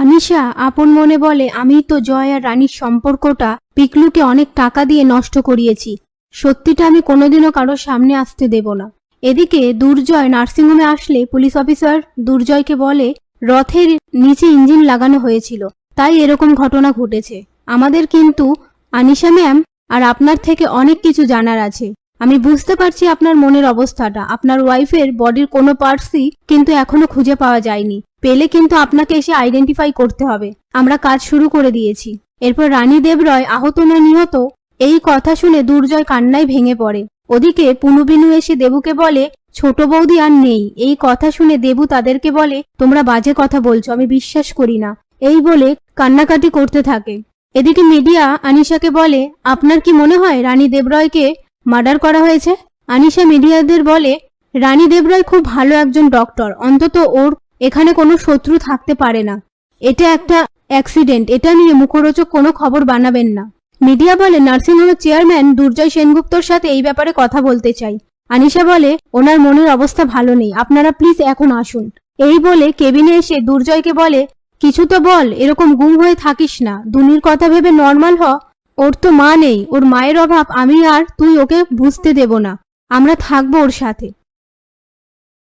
আনিশা আপন মনে বলে, আমি তো জয় আর রানীর সম্পর্কটা পিকলুকে অনেক টাকা দিয়ে নষ্ট করিয়েছি। সত্যিটা আমি কোনোদিনও কারোর সামনে আসতে দেব না। এদিকে দুর্জয় নার্সিংহোমে আসলে পুলিশ অফিসার দুর্জয়কে বলে, রথের নিচে ইঞ্জিন লাগানো হয়েছিল, তাই এরকম ঘটনা ঘটেছে। আমাদের কিন্তু, আনিশা ম্যাম, আর আপনার থেকে অনেক কিছু জানার আছে। আমি বুঝতে পারছি আপনার মনের অবস্থাটা। আপনার ওয়াইফের বডির কোনো পার্টসই কিন্তু এখনও খুঁজে পাওয়া যায়নি। পেলে কিন্তু আপনাকে এসে আইডেন্টিফাই করতে হবে। আমরা কাজ শুরু করে দিয়েছি। এরপর রানী দেবরয় আহত না নিহত, এই কথা শুনে দুর্জয় কান্নায় ভেঙে পড়ে। ওদিকে পুনুবিনু এসে দেবুকে বলে, ছোট বৌদি আর নেই। এই কথা শুনে দেবু তাদেরকে বলে, তোমরা বাজে কথা বলছো, আমি বিশ্বাস করি না। এই বলে কান্নাকাটি করতে থাকে। এদিকে মিডিয়া আনিশাকে বলে, আপনার কি মনে হয় রানী দেবরয়কে মার্ডার করা হয়েছে? আনিশা মিডিয়াদের বলে, রানী দেবরয় খুব ভালো একজন ডক্টর। অন্তত ওর এখানে কোনো শত্রু থাকতে পারে না। এটা একটা অ্যাক্সিডেন্ট এটা নিয়ে মুখরোচক কোনো খবর বানাবেন না। মিডিয়া বলে নার্সিংহোমের চেয়ারম্যান দুর্জয় সেনগুপ্তর সাথে এই ব্যাপারে কথা বলতে চাই। আনিশা বলে, ওনার মনের অবস্থা ভালো নেই। আপনারা প্লিজ এখন আসুন। এই বলে কেবিনে এসে দুর্জয়কে বলে, কিছু তো বল, এরকম গুম হয়ে থাকিস না। দুনির কথা ভেবে নর্মাল হ। ওর তো মা নেই। ওর মায়ের অভাব, আমি আর তুই ওকে বুঝতে দেব না। আমরা থাকব ওর সাথে।